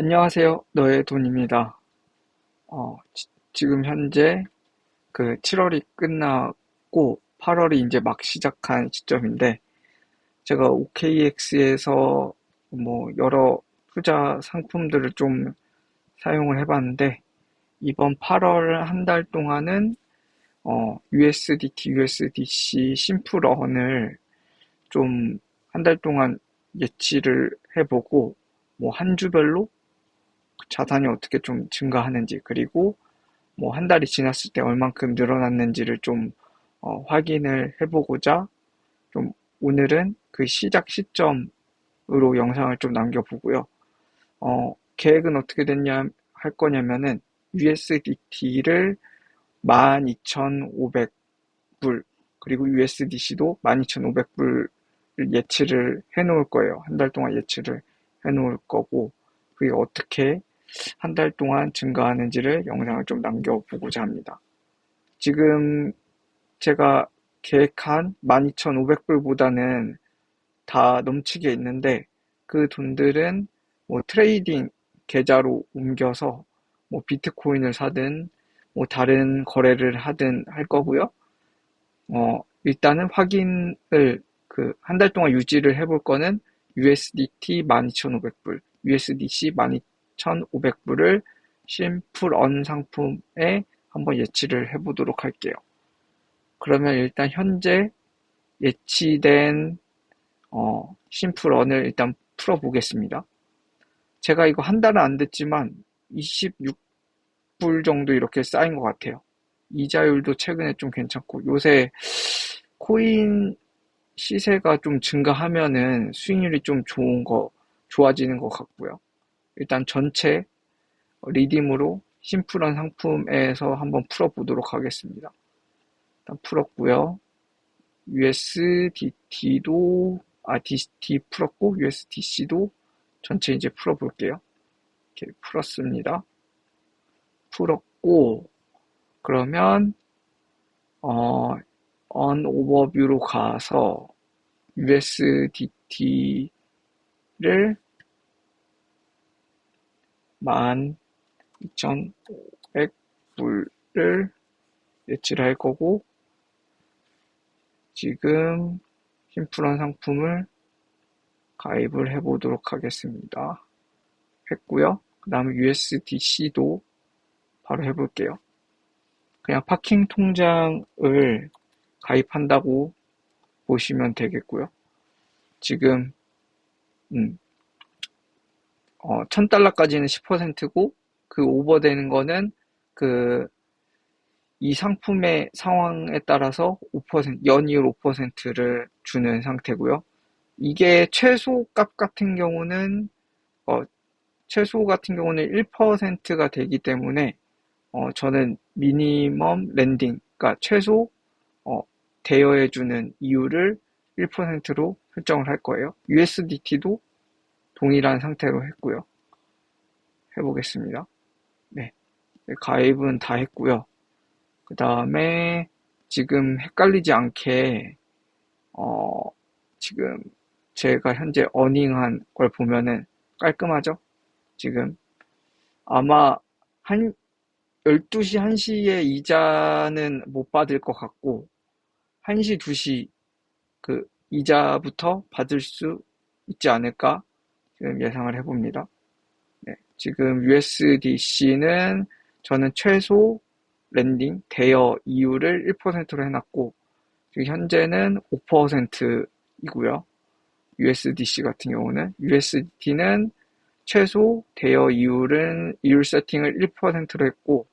안녕하세요. 너의 돈입니다. 어, 지, 금 현재 그 7월이 끝나고 8월이 이제 막 시작한 시점인데 제가 OKX에서 뭐 여러 투자 상품들을 좀 사용을 해봤는데 이번 8월 한 달 동안은 어, USDT, USDC 심플언을 좀 한 달 동안 예치를 해보고 뭐 한 주별로 자산이 어떻게 좀 증가하는지 그리고 뭐 한 달이 지났을 때 얼만큼 늘어났는지를 좀 어, 확인을 해보고자 좀 오늘은 그 시작 시점으로 영상을 좀 남겨보고요. 어, 계획은 어떻게 됐냐 할 거냐면은 USDT를 12,500불 그리고 USDC도 12,500불 예치를 해 놓을 거예요. 한 달 동안 예치를 해 놓을 거고 그게 어떻게 한 달 동안 증가하는지를 영상을 좀 남겨보고자 합니다. 지금 제가 계획한 12,500불보다는 다 넘치게 있는데 그 돈들은 뭐 트레이딩 계좌로 옮겨서 뭐 비트코인을 사든 뭐 다른 거래를 하든 할 거고요. 어, 일단은 확인을 그 한 달 동안 유지를 해볼 거는 USDT 12,500불, USDC 1,500불을 심플언 상품에 한번 예치를 해보도록 할게요. 그러면 일단 현재 예치된 어, 심플언을 일단 풀어보겠습니다. 제가 이거 한 달은 안 됐지만 26불 정도 이렇게 쌓인 것 같아요. 이자율도 최근에 좀 괜찮고 요새 코인 시세가 좀 증가하면은 수익률이 좀 좋은 거 좋아지는 것 같고요. 일단 전체 리딤으로 심플한 상품에서 한번 풀어보도록 하겠습니다. 일단 풀었고요. USDT도 아 DT 풀었고 USDC도 전체 이제 풀어볼게요. 이렇게 풀었습니다. 풀었고 그러면 어, overview로 가서 USDT를 만 이천 오백 불을 예치를 할 거고 지금 심플한 상품을 가입을 해 보도록 하겠습니다. 했고요. 그 다음에 USDC도 바로 해볼게요. 그냥 파킹 통장을 가입한다고 보시면 되겠고요. 지금 음, 어, 1000달러까지는 10%고 그 오버되는 거는 그 이 상품의 상황에 따라서 5% 연이율 5%를 주는 상태고요. 이게 최소 값 같은 경우는 어, 최소 같은 경우는 1%가 되기 때문에 어, 저는 미니멈 랜딩, 그러니까 최소 어, 대여해주는 이유를 1%로 설정을 할 거예요. USDT도 동일한 상태로 했고요. 해보겠습니다. 네. 가입은 다 했고요. 그 다음에 지금 헷갈리지 않게 어, 지금 제가 현재 어닝한 걸 보면은 깔끔하죠? 지금 아마 한 12시, 1시에 이자는 못 받을 것 같고 1시, 2시 그 이자부터 받을 수 있지 않을까 지금 예상을 해봅니다. 네, 지금 USDC는 저는 최소 랜딩 대여 이율을 1%로 해놨고 지금 현재는 5%이고요. USDC 같은 경우는 USDT는 최소 대여 이율은 이율 세팅을 1%로 했고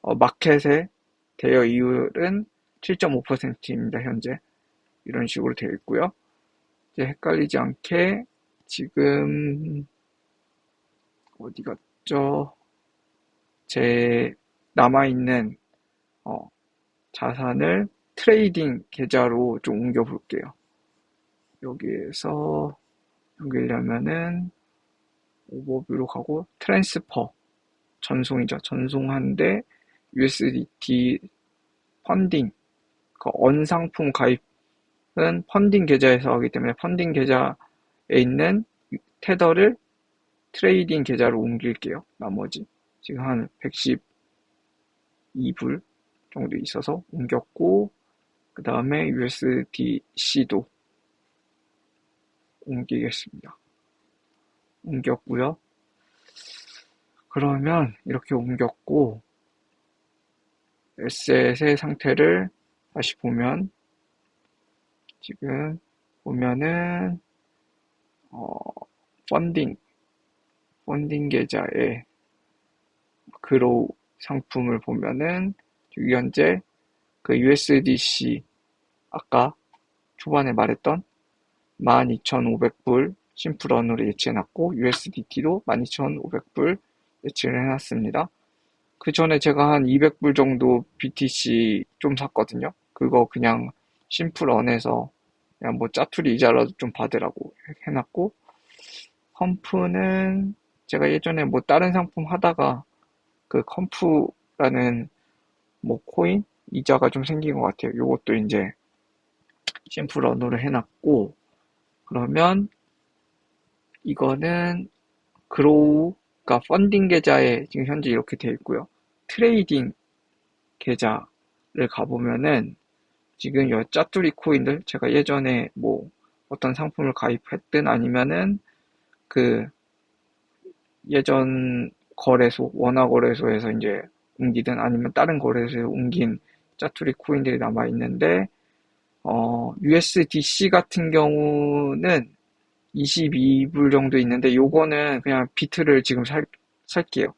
어, 마켓의 대여 이율은 7.5%입니다. 현재 이런 식으로 되어 있고요. 이제 헷갈리지 않게 지금 어디 갔죠? 제 남아있는 어, 자산을 트레이딩 계좌로 좀 옮겨 볼게요. 여기에서 옮기려면은 오버뷰로 가고 트랜스퍼 전송이죠. 전송한데 USDT 펀딩 그 언상품 가입은 펀딩 계좌에서 하기 때문에 펀딩 계좌 있는 테더를 트레이딩 계좌로 옮길게요. 나머지. 지금 한 112불 정도 있어서 옮겼고, 그 다음에 USDC도 옮기겠습니다. 옮겼고요. 그러면 이렇게 옮겼고, 에셋의 상태를 다시 보면, 지금 보면은, 어, 펀딩, 펀딩 계좌에 그로우 상품을 보면은 현재 그 USDC 아까 초반에 말했던 12,500불 심플런으로 예치해놨고 USDT도 12,500불 예치를 해놨습니다. 그 전에 제가 한 200불 정도 BTC 좀 샀거든요. 그거 그냥 심플언에서 그냥 뭐 짜투리 이자라도 좀 받으라고 해놨고 컴프는 제가 예전에 뭐 다른 상품 하다가 그 컴프라는 뭐 코인 이자가 좀 생긴 것 같아요. 요것도 이제 심플 언어로 해놨고 그러면 이거는 그로우 그러니까 펀딩 계좌에 지금 현재 이렇게 되어 있고요. 트레이딩 계좌를 가보면은 지금 요 짜투리 코인들 제가 예전에 뭐 어떤 상품을 가입했든 아니면은 그 예전 거래소 원화 거래소에서 이제 옮기든 아니면 다른 거래소에 옮긴 짜투리 코인들이 남아 있는데 어, USDC 같은 경우는 22불 정도 있는데 요거는 그냥 비트를 지금 살, 살게요.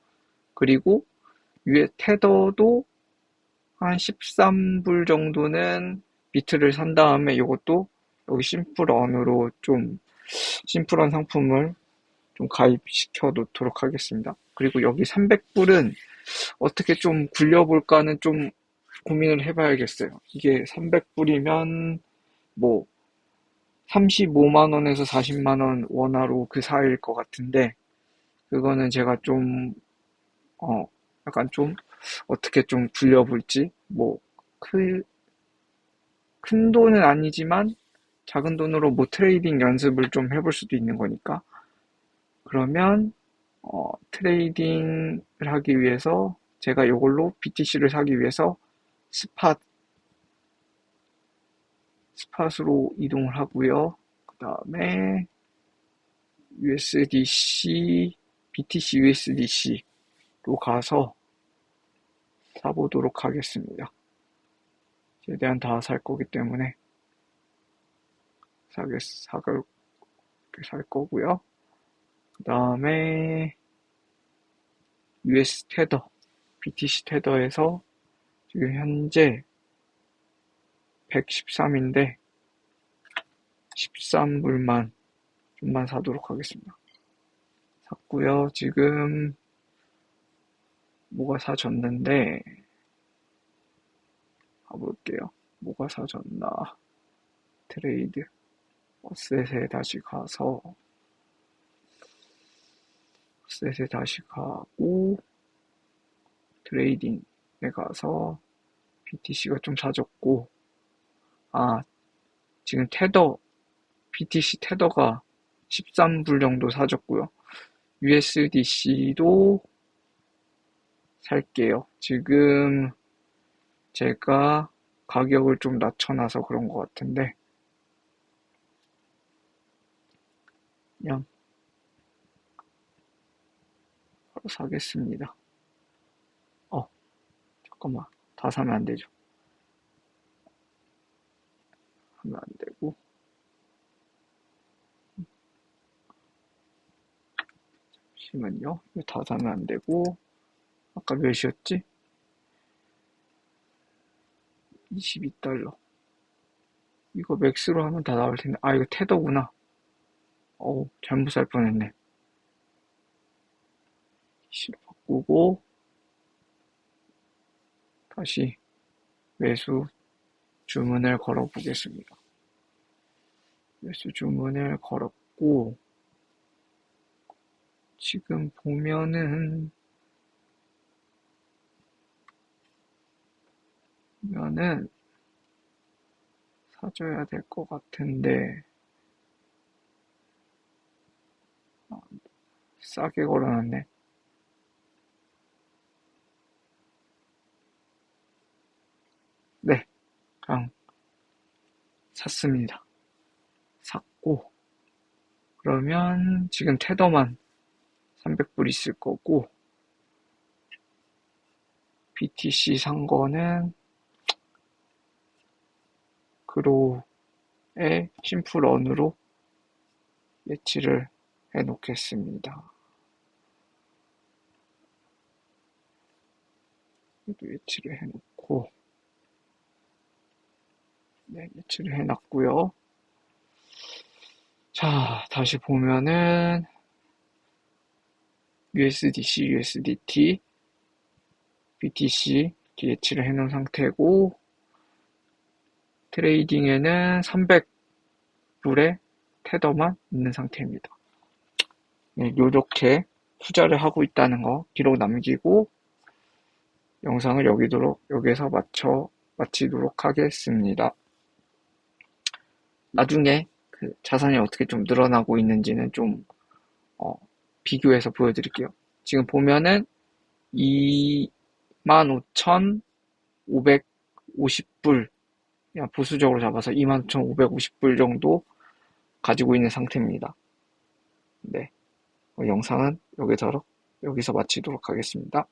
그리고 위에 테더도 한 13불 정도는 비트를 산 다음에 이것도 여기 심플언으로 좀 심플한 상품을 좀 가입시켜 놓도록 하겠습니다. 그리고 여기 300불은 어떻게 좀 굴려볼까는 좀 고민을 해봐야겠어요. 이게 300불이면 뭐 35만원에서 40만원 원화로 그 사이일 것 같은데 그거는 제가 좀 어, 약간 좀 어떻게 좀 굴려볼지 뭐 큰 큰 돈은 아니지만 작은 돈으로 뭐 트레이딩 연습을 좀 해볼 수도 있는 거니까 그러면 어, 트레이딩을 하기 위해서 제가 이걸로 BTC를 사기 위해서 스팟 스팟으로 이동을 하고요. 그 다음에 USDC, BTC USDC로 가서 사보도록 하겠습니다. 최대한 다 살 거기 때문에 사겠, 사갈, 살 거고요. 그 다음에 US 테더, BTC 테더에서 지금 현재 113인데 13불만 좀만 사도록 하겠습니다. 샀고요. 지금 뭐가 사졌는데 가볼게요. 뭐가 사졌나 트레이드 어셋에 다시 가서 어셋에 다시 가고 트레이딩에 가서 BTC가 좀 사졌고 아 지금 테더 BTC 테더가 13불 정도 사졌고요. USDC도 살게요. 지금 제가 가격을 좀 낮춰놔서 그런 것 같은데 그냥 바로 사겠습니다. 어 잠깐만 다 사면 안 되죠. 하면 안 되고 잠시만요. 다 사면 안 되고 아까 몇이었지? 22달러 이거 맥스로 하면 다 나올 텐데 아 이거 테더구나 어우 잘못 살 뻔했네 C로 바꾸고 다시 매수 주문을 걸어 보겠습니다. 매수 주문을 걸었고 지금 보면은 면은 사줘야 될 것 같은데 싸게 걸어놨네. 네, 그냥 샀습니다. 샀고, 그러면 지금 테더만 300불 있을 거고, BTC 산 거는 그로의 심플런으로 예치를 해 놓겠습니다. 예치를 해 놓고, 네, 예치를 해 놨고요. 자, 다시 보면은 USDC, USDT, BTC 이렇게 예치를 해 놓은 상태고 트레이딩에는 300불의 테더만 있는 상태입니다. 네, 요렇게 투자를 하고 있다는 거 기록 남기고 영상을 여기도록 여기에서 마쳐 마치도록 하겠습니다. 나중에 그 자산이 어떻게 좀 늘어나고 있는지는 좀 어, 비교해서 보여드릴게요. 지금 보면은 25,550불 그냥 보수적으로 잡아서 25,550불 정도 가지고 있는 상태입니다. 네. 영상은 여기서, 여기서 마치도록 하겠습니다.